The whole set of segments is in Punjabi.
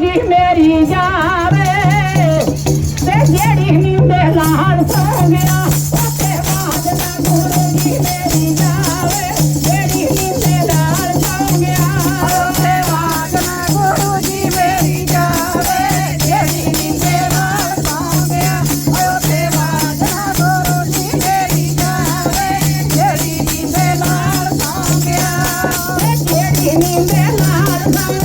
ਜੀ ਮੇਰੀ ਜਾਵੇ ਤੇ ਜਿਹੜੀ ਨੀਂਦੇ ਲਾਲ ਸੌ ਗਿਆ ਉੱਥੇ ਬਾਦ ਨਾ ਗੁਰੂ ਜੀ ਮੇਰੀ ਜਾਵੇ, ਜਿਹੜੀ ਨੀਂਦੇ ਲਾਲ ਸੌ ਗਿਆ ਉੱਥੇ ਬਾਦ ਨਾ ਗੁਰੂ ਜੀ ਮੇਰੀ ਜਾਵੇ, ਜਿਹੜੀ ਨੀਂਦੇ ਲਾਲ ਸੌ ਗਿਆ ਉੱਥੇ ਬਾਦ ਨਾ ਗੁਰੂ ਜੀ ਮੇਰੀ ਜਾਵੇ, ਜਿਹੜੀ ਨੀਂਦੇ ਲਾਲ ਸੌ ਗਿਆ ਤੇ ਜਿਹੜੀ ਨੀਂਦੇ ਲਾਲ ਸੌ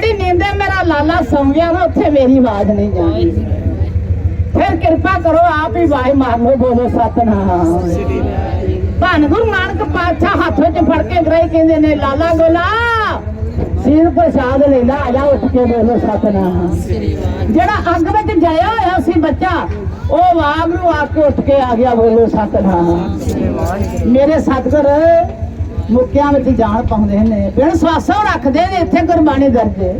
ਜਿਹੜੀ ਨੀਂਦੇ ਮੇਰਾ ਲਾਲਾ ਸੌਂ ਗਿਆ ਨਾ, ਉੱਥੇ ਮੇਰੀ ਆਵਾਜ਼ ਨਹੀਂ ਜਾਂਦੀ। ਫਿਰ ਕਿਰਪਾ ਕਰੋ, ਆਪ ਹੀ ਵਾਹਿ ਮਾਰ ਲਓ ਬੋਲੋ, ਸਤਨਾਮ। ਧੰਨ ਗੁਰੂ ਨਾਨਕ ਪਾਤਸ਼ਾਹ ਹੱਥ ਵਿੱਚ ਫੜ ਕੇ ਗਰਾਈ ਕਹਿੰਦੇ ਨੇ, ਲਾਲਾ ਗੋਲਾ, ਸੀਰ ਪ੍ਰਸਾਦ ਲੈ ਲਾ, ਆ ਜਾ ਉੱਠ ਕੇ ਬੋਲੋ, ਸਤਨਾਮ। ਜਿਹੜਾ ਅੱਗ ਵਿੱਚ ਜਾਇਆ ਹੋਇਆ ਸੀ ਬੱਚਾ, ਉਹ ਵਾਗ ਨੂੰ ਆ ਕੇ ਉੱਠ ਕੇ ਆ ਗਿਆ, ਬੋਲੋ, ਸਤਨਾਮ। ਮੇਰੇ ਸਤਿਗੁਰ ਮੁੱਕਿਆਂ ਵਿੱਚ ਜਾਣ ਪਾਉਂਦੇ ਨੇ ਬਿਨ ਸਵਾਸੋਂ ਰੱਖਦੇ ਨੇ ਇੱਥੇ ਗੁਰਬਾਣੀ ਦਰਜੇ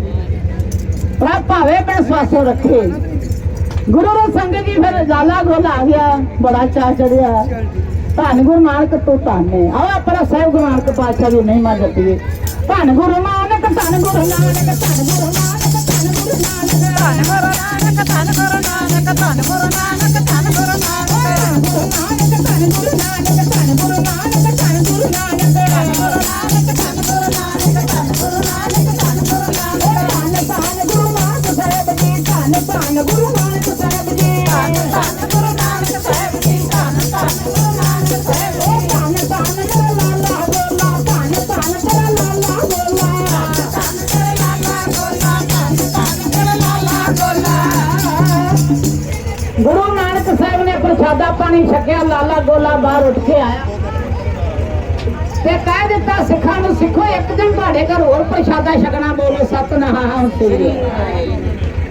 ਪਰ ਭਾਵੇਂ ਬਿਨ ਸਵਾਸੋਂ ਰੱਖੇ ਗੁਰੂ ਰੋ ਸੰਗਤ ਜੀ ਫਿਰ ਲਾਲਾ ਗੋਲ ਆ ਗਿਆ ਬੜਾ ਚਾਅ ਚੜਿਆ ਧੰਨ ਗੁਰੂ ਨਾਨਕ ਤੋਂ ਧੰਨੇ ਆਓ ਆਪਣਾ ਸਾਹਿਬ ਗੁਰੂ ਨਾਨਕ ਪਾਤਸ਼ਾਹ ਦੀ ਮਹਿਮਾ ਜਪੀਏ ਧੰਨ ਗੁਰੂ ਨਾਨਕ ਧੰਨ ਗੁਰੂ ਨਾਨਕ ਧੰਨ ਗੁਰੂ ਨਾਨਕ ਧੰਨ ਗੁਰੂ ਨਾਨਕ ਧੰਨ ਗੁਰੂ ਨਾਨਕ ਧੰਨ ਗੁਰੂ ਨਾਨਕ ਧੰਨ ਗੁਰੂ ਨਾਨਕ ਧੰਨ ਗੁਰੂ ਨਾਨਕ ਧੰਨ ਗੁਰੂ ਨਾਨਕ ਧੰਨ ਗੁਰੂ ਨਾਨਕ ਧੰਨ ਗੁਰੂ ਪ੍ਰਸ਼ਾਦਾ ਪਾਣੀ ਛਕਿਆ, ਲਾਲਾ ਗੋਲਾ ਬਾਹਰ ਉੱਠ ਕੇ ਆਇਆ। ਤੇ ਕਹਿ ਦਿੱਤਾ, ਸਿੱਖਾਂ ਨੂੰ ਸਿੱਖੋ, ਇੱਕ ਦਿਨ ਤੁਹਾਡੇ ਘਰ ਹੋਰ ਪ੍ਰਸ਼ਾਦਾ ਛਕਣਾ, ਬੋਲੋ, ਸਤਨਾਮ ਸ੍ਰੀ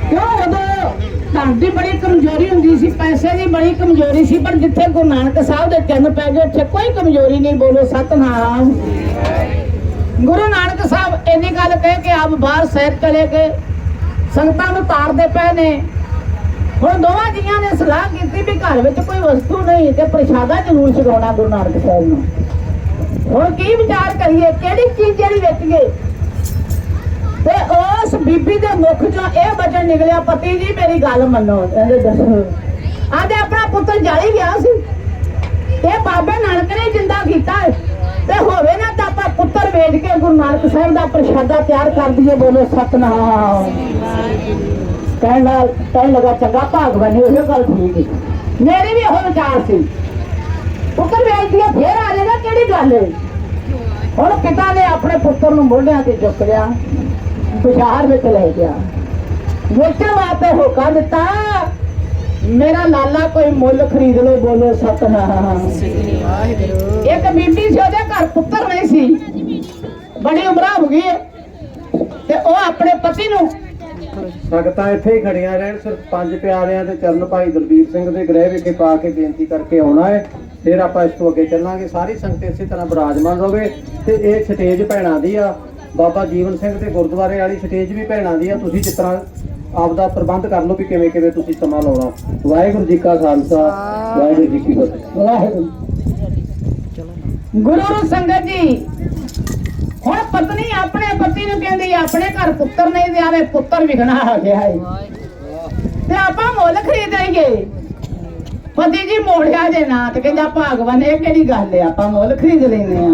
ਕਿਉਂ? ਉਦੋਂ ਧਨ ਦੀ ਬੜੀ ਕਮਜ਼ੋਰੀ ਹੁੰਦੀ ਸੀ, ਪੈਸੇ ਦੀ ਬੜੀ ਕਮਜ਼ੋਰੀ ਸੀ, ਪਰ ਜਿੱਥੇ ਗੁਰੂ ਨਾਨਕ ਸਾਹਿਬ ਦੇ ਚਰਨ ਪੈ ਗਏ, ਉੱਥੇ ਕੋਈ ਕਮਜ਼ੋਰੀ ਨਹੀਂ, ਬੋਲੋ, ਸਤਨਾਮ ਗੁਰੂ ਨਾਨਕ ਸਾਹਿਬ ਇੰਨੀ ਗੱਲ ਕਹਿ ਕੇ ਆਪ ਬਾਹਰ ਸੈਰ ਚਲੇ ਗਏ। ਸੰਗਤਾਂ ਨੂੰ ਤਾਰਦੇ ਪਏ ਨੇ। ਹੁਣ ਦੋਵਾਂ ਜੀਆਂ ਨੇ ਸਲਾਹ ਕੀਤੀ ਵੀ ਘਰ ਵਿੱਚ ਕੋਈ ਵਸਤੂ ਨਹੀਂ ਤੇ ਪ੍ਰਸ਼ਾਦਾ ਜ਼ਰੂਰ ਛਕਾਉਣਾ ਗੁਰੂ ਨਾਨਕ ਸਾਹਿਬ ਨੂੰ। ਹੁਣ ਕੀ ਵਿਚਾਰ ਕਰੀਏ? ਕਿਹੜੀ ਚੀਜ਼ ਜਿਹੜੀ ਵਿੱਚ ਤੇ ਉਸ ਬੀਬੀ ਦੇ ਮੁਖ ਚੋਂ ਇਹ ਬਚਨ ਨਿਕਲਿਆ, ਪਤੀ ਜੀ, ਮੇਰੀ ਗੱਲ ਮੰਨੋ। ਕਹਿੰਦੇ, ਦੱਸੋ। ਆਦੇ ਆਪਣਾ ਪੁੱਤਰ ਜਾਲੀ ਗਿਆ ਸੀ। ਤੇ ਬਾਬੇ ਨਾਨਕ ਨੇ ਜਿੰਦਾ ਕੀਤਾ ਤੇ ਹੋਵੇ ਨਾ ਤਾਂ ਆਪਾਂ ਪੁੱਤਰ ਵੇਚ ਕੇ ਗੁਰੂ ਨਾਨਕ ਸਾਹਿਬ ਦਾ ਪ੍ਰਸ਼ਾਦਾ ਤਿਆਰ ਕਰ ਦਈਏ, ਬੋਲੋ, ਸਤਨਾਮ। ਕਹਿਣ ਨਾਲ ਕਹਿਣ ਲੱਗਾ, ਚੰਗਾ ਭਾਗਵਾਨੀ ਉਹ ਗੱਲ ਠੀਕ ਹੈ ਮੇਰੀ ਵੀ ਉਹ ਵਿਚਾਰ ਸੀ। ਪੁੱਤਰ ਵੇਚ ਫੇਰ ਆ ਜਾਏਗਾ ਕਿਹੜੀ ਗੱਲ ਹੈ ਹੁਣ ਪਿਤਾ ਨੇ ਆਪਣੇ ਪੁੱਤਰ ਨੂੰ ਮੋਢਿਆਂ ਤੇ ਚੁੱਕ ਲਿਆ ਬਾਜ਼ਾਰ ਵਿੱਚ ਲੈ ਗਿਆ। ਵੇਚਣ ਵਾਸਤੇ ਹੋਕਾ ਦਿੱਤਾ, ਮੇਰਾ ਲਾਲਾ ਕੋਈ ਮੁੱਲ ਖਰੀਦ ਲੋ ਬੋਲੋ ਸਤਨਾਮ। ਇੱਕ ਬੀਬੀ ਸੀ, ਉਹਦੇ ਘਰ ਪੁੱਤਰ ਨਹੀਂ ਸੀ। ਬੜੀ ਉਮਰਾਂ ਹੋ ਗਈ ਤੇ ਉਹ ਆਪਣੇ ਪਤੀ ਨੂੰ ਸੰਗਤਾਂ ਇੱਥੇ ਹੀ ਖੜੀਆਂ ਰਹਿਣ, ਸਿਰਫ ਪੰਜ ਪਿਆਰਿਆਂ ਦੇ ਚਰਨ ਭਾਈ ਦਲਬੀਰ ਸਿੰਘ ਦੇ ਗ੍ਰਹਿ ਵਿਖੇ ਪਾ ਕੇ ਬੇਨਤੀ ਕਰਕੇ ਆਉਣਾ ਹੈ। ਫਿਰ ਆਪਾਂ ਇਸ ਤੋਂ ਅੱਗੇ ਚੱਲਾਂਗੇ। ਸਾਰੀ ਸੰਗਤ ਇਸੇ ਤਰ੍ਹਾਂ ਬਿਰਾਜਮਾਨ ਰਵੇ ਤੇ ਇਹ ਸਟੇਜ ਭੈਣਾਂ ਦੀ ਆ। ਬਾਬਾ ਜੀਵਨ ਸਿੰਘ ਦੇ ਗੁਰਦੁਆਰੇ ਵਾਲੀ ਸਟੇਜ ਵੀ ਭੈਣਾਂ ਦੀ ਆ। ਤੁਸੀਂ ਜਿਸ ਤਰ੍ਹਾਂ ਆਪਦਾ ਪ੍ਰਬੰਧ ਕਰ ਲਓ ਵੀ ਕਿਵੇਂ ਕਿਵੇਂ ਤੁਸੀਂ ਸਮਾਂ ਲਾਉਣਾ। ਵਾਹਿਗੁਰੂ ਜੀ ਕਾ ਖਾਲਸਾ, ਵਾਹਿਗੁਰੂ ਜੀ ਕੀ ਫਤਿਹ। ਵਾਹਿਗੁਰੂ। ਗੁਰੂ ਸੰਗਤ ਜੀ ਪਤਨੀ ਆਪਣੇ ਪਤੀ ਨੂੰ ਕਹਿੰਦੀ ਆਪਣੇ ਘਰ ਪੁੱਤਰ ਨਹੀਂ ਤੇ ਆਵੇ ਪੁੱਤਰ ਵਿਗਣਾ ਆ ਗਿਆ ਹੈ ਤੇ ਆਪਾਂ ਮੁੱਲ ਖਰੀਦ ਲਈਏ ਪਤੀ ਜੀ ਮੋੜਿਆ ਜੇ ਨਾ ਤੇ ਕਹਿੰਦਾ ਭਾਗਵਾਨ ਇਹ ਕਿਹੜੀ ਗੱਲ ਹੈ ਆਪਾਂ ਮੁੱਲ ਖਰੀਦ ਲੈਨੇ ਆ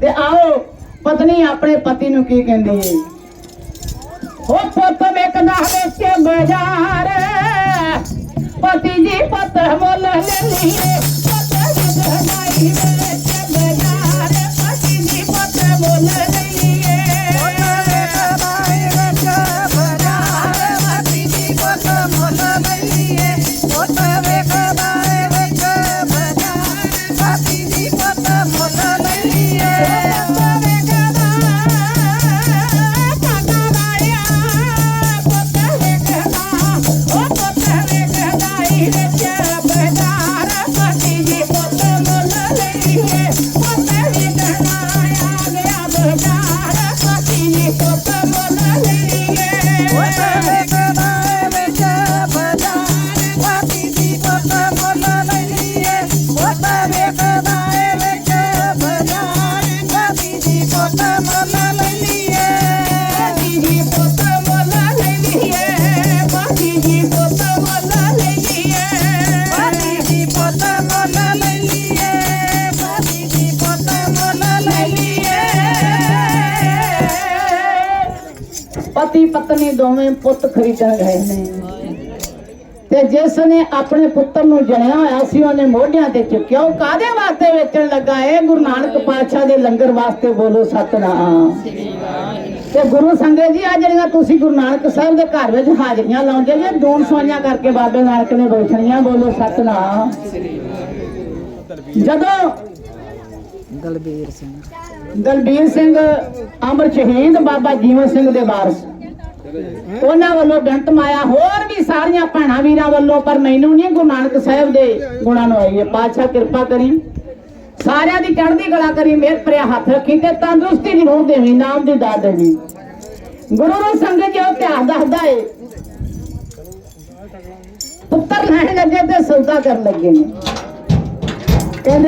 ਤੇ ਆਓ ਪਤਨੀ ਆਪਣੇ ਪਤੀ ਨੂੰ ਕੀ ਕਹਿੰਦੀ ਹੈ ਉਹ ਪੁੱਤ ਵੇਖਦਾ ਵੇਚੇ ਬਾਜ਼ਾਰ ਪਤੀ ਜੀ ਪੁੱਤ ਮੁੱਲ ਲੈ ਲਈਏ ਪੁੱਤ ਵੇਖਦਾ ਹੀ ਵੇਚੇ ਬਾਜ਼ਾਰ ਪਤੀ ਜੀ ਪੁੱਤ ਮੁੱਲ what I'm a lady. ਪਤਨੀ ਦੋਵੇਂ ਪੁੱਤ ਖਰੀਦਣ ਗਏ ਨੇ। ਤੇ ਜਿਸ ਨੇ ਆਪਣੇ ਪੁੱਤਰ ਨੂੰ ਜਣਿਆ ਹੋਇਆ ਸੀ ਉਹਨੇ ਮੋਢਿਆਂ ਤੇ ਚੁੱਕਿਆ। ਉਹ ਕਾਦੇ ਵਾਸਤੇ ਵੇਚਣ ਲੱਗਾ? ਏ ਗੁਰੂ ਨਾਨਕ ਪਾਤਸ਼ਾਹ ਦੇ ਲੰਗਰ ਵਾਸਤੇ ਬੋਲੋ ਸਤਨਾਮ। ਤੇ ਗੁਰੂ ਸੰਗਤ ਜੀ ਆ ਜਿਹੜੀਆਂ ਤੁਸੀਂ ਗੁਰੂ ਨਾਨਕ ਸਾਹਿਬ ਦੇ ਘਰ ਵਿੱਚ ਹਾਜ਼ਰੀਆਂ ਲਾਉਂਦੇ ਜੇ ਦੋਨ ਸੋਈਆਂ ਕਰਕੇ ਬਾਬੇ ਨਾਨਕ ਨੇ ਬੈਠਣੀਆਂ ਬੋਲੋ ਸਤਨਾਮ। ਜਦੋਂ ਦਲਬੀਰ ਸਿੰਘ। ਦਲਬੀਰ ਸਿੰਘ ਅਮਰ ਸ਼ਹੀਦ ਬਾਬਾ ਜੀਵਨ ਸਿੰਘ ਦੇ ਵਾਰਸ ਉਹਨਾਂ ਵੱਲੋਂ ਬੈਂਟ ਮਾਇਆ, ਹੋਰ ਵੀ ਸਾਰੀਆਂ ਭੈਣਾਂ ਵੀਰਾਂ ਵੱਲੋਂ, ਪਰ ਮੈਨੂੰ ਨਹੀਂ ਗੁਰੂ ਨਾਨਕ ਸਾਹਿਬ ਦੇ ਗੁਣਾਂ ਨੂੰ ਆਈ ਹੈ। ਪਾਤਸ਼ਾਹ ਕਿਰਪਾ ਕਰੀ। ਸਾਰਿਆਂ ਦੀ ਚੜ੍ਹਦੀ ਕਲਾ ਕਰੀ, ਮੇਰ ਭਰਿਆ ਹੱਥ ਰੱਖੀ ਤੇ ਤੰਦਰੁਸਤੀ ਦੀ ਰੋਹ ਦੇਵੀ, ਨਾਮ ਦੀ ਦਾਤ ਦੇਵੀ। ਗੁਰੂ ਨੂੰ ਸੰਗਤ ਜੋ ਧਿਆਨ ਦੱਸਦਾ ਏ? ਪੁੱਤਰ ਲੈਣ ਲੱਗੇ ਤੇ ਸੌਦਾ ਕਰਨ ਲੱਗੇ ਨੇ।